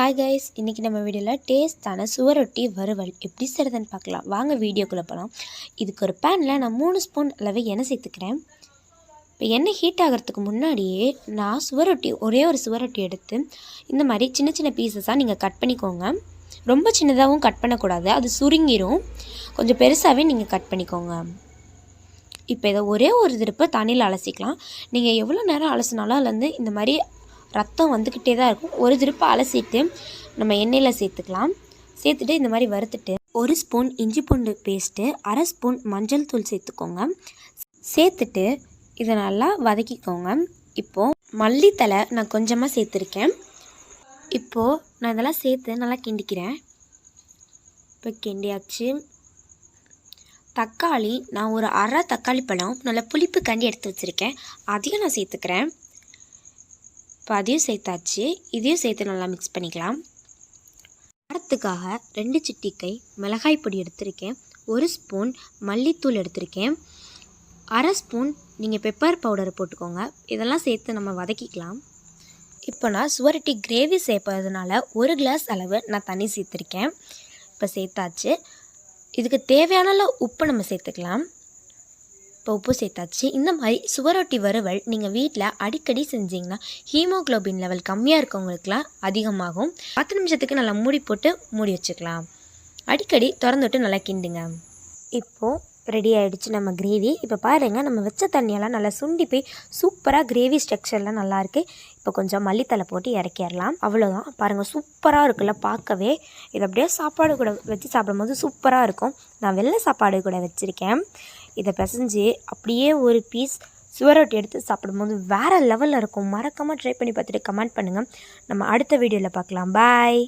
Hi guys இன்றைக்கி நம்ம வீடியோவில் டேஸ்ட்டான சுவரொட்டி வறுவல் எப்படி செய்கிறதுன்னு பார்க்கலாம். வாங்க வீடியோக்குள்ளே போகலாம் இதுக்கு ஒரு பேனில் நான் மூணு ஸ்பூன் அளவு எண்ணெய் சேர்த்துக்கிறேன். இப்போ எண்ணெய் ஹீட் ஆகிறதுக்கு முன்னாடியே நான் சுவரொட்டி ஒரே ஒரு சுவரொட்டி எடுத்து இந்த மாதிரி சின்ன சின்ன பீசஸாக நீங்கள் கட் பண்ணிக்கோங்க. ரொம்ப சின்னதாகவும் கட் பண்ணக்கூடாது. அது சுருங்கிரும். கொஞ்சம் பெருசாகவே நீங்கள் கட் பண்ணிக்கோங்க. இப்போ இதை ஒரே ஒரு திருப்பு தண்ணியில் அலசிக்கலாம். நீங்கள் எவ்வளோ நேரம் அலசினாலும் அதுல இந்த மாதிரி ரத்தம் வந்துக்கிட்டே தான் இருக்கும். ஒரு திருப்பு அலசிட்டு நம்ம எண்ணெயில் சேர்த்துக்கலாம். சேர்த்துட்டு இந்த மாதிரி வறுத்துட்டு ஒரு ஸ்பூன் இஞ்சி பூண்டு பேஸ்ட்டு அரை ஸ்பூன் மஞ்சள் தூள் சேர்த்துக்கோங்க. சேர்த்துட்டு இதை நல்லா வதக்கிக்கோங்க. இப்போது மல்லித்தலை நான் கொஞ்சமாக சேர்த்துருக்கேன். இப்போது நான் இதெல்லாம் சேர்த்து நல்லா கிண்டிக்கிறேன். இப்போ கிண்டியாச்சு. தக்காளி நான் ஒரு அரை தக்காளி பழம் நல்லா புளிப்பு கண்டி எடுத்து வச்சுருக்கேன். அதையும் நான் சேர்த்துக்கிறேன். இப்போ அதையும் சேர்த்தாச்சு இதையும் சேர்த்து நல்லா மிக்ஸ் பண்ணிக்கலாம். காரத்துக்காக ரெண்டு சிட்டிக்கை மிளகாய் பொடி எடுத்திருக்கேன் ஒரு ஸ்பூன் மல்லித்தூள் எடுத்திருக்கேன் அரை ஸ்பூன் நீங்கள் பெப்பர் பவுடர் போட்டுக்கோங்க இதெல்லாம் சேர்த்து நம்ம வதக்கிக்கலாம். இப்போ நான் சுவரட்டி கிரேவி சேர்ப்பதுனால ஒரு கிளாஸ் அளவு நான் தண்ணி சேர்த்துருக்கேன். இப்போ சேர்த்தாச்சு. இதுக்கு தேவையான உப்பு நம்ம சேர்த்துக்கலாம். இப்போ உப்பு சேர்த்தாச்சு. இந்த மாதிரி சுவரொட்டி வறுவல் நீங்கள் வீட்டில் அடிக்கடி செஞ்சீங்கன்னா ஹீமோக்ளோபின் லெவல் கம்மியாக இருக்கவங்களுக்குலாம் அதிகமாகும். பத்து நிமிஷத்துக்கு நல்லா மூடி போட்டு மூடி வச்சுக்கலாம். அடிக்கடி திறந்துட்டு நல்லா கிண்டுங்க. இப்போது ரெடி ஆகிடுச்சு நம்ம கிரேவி இப்போ பாருங்கள் நம்ம வச்ச தண்ணியெல்லாம் நல்லா சுண்டி போய் சூப்பராக கிரேவி ஸ்ட்ரக்சர்லாம் நல்லாயிருக்கு இப்போ கொஞ்சம் மல்லித்தலை போட்டு இறக்கிடலாம். அவ்வளோதான் பாருங்கள் சூப்பராக இருக்குல்ல பார்க்கவே. இது அப்படியே சாப்பாடு கூட வச்சு சாப்பிடும்போது சூப்பராக இருக்கும். நான் வெள்ளை சாப்பாடு கூட வச்சுருக்கேன். இதை பிசைஞ்சு அப்படியே ஒரு பீஸ் சுவரொட்டி எடுத்து சாப்பிடும்போது வேறு லெவலில் இருக்கும். மறக்காமல் ட்ரை பண்ணி பார்த்துட்டு கமெண்ட் பண்ணுங்கள் நம்ம அடுத்த வீடியோவில் பார்க்கலாம். பாய்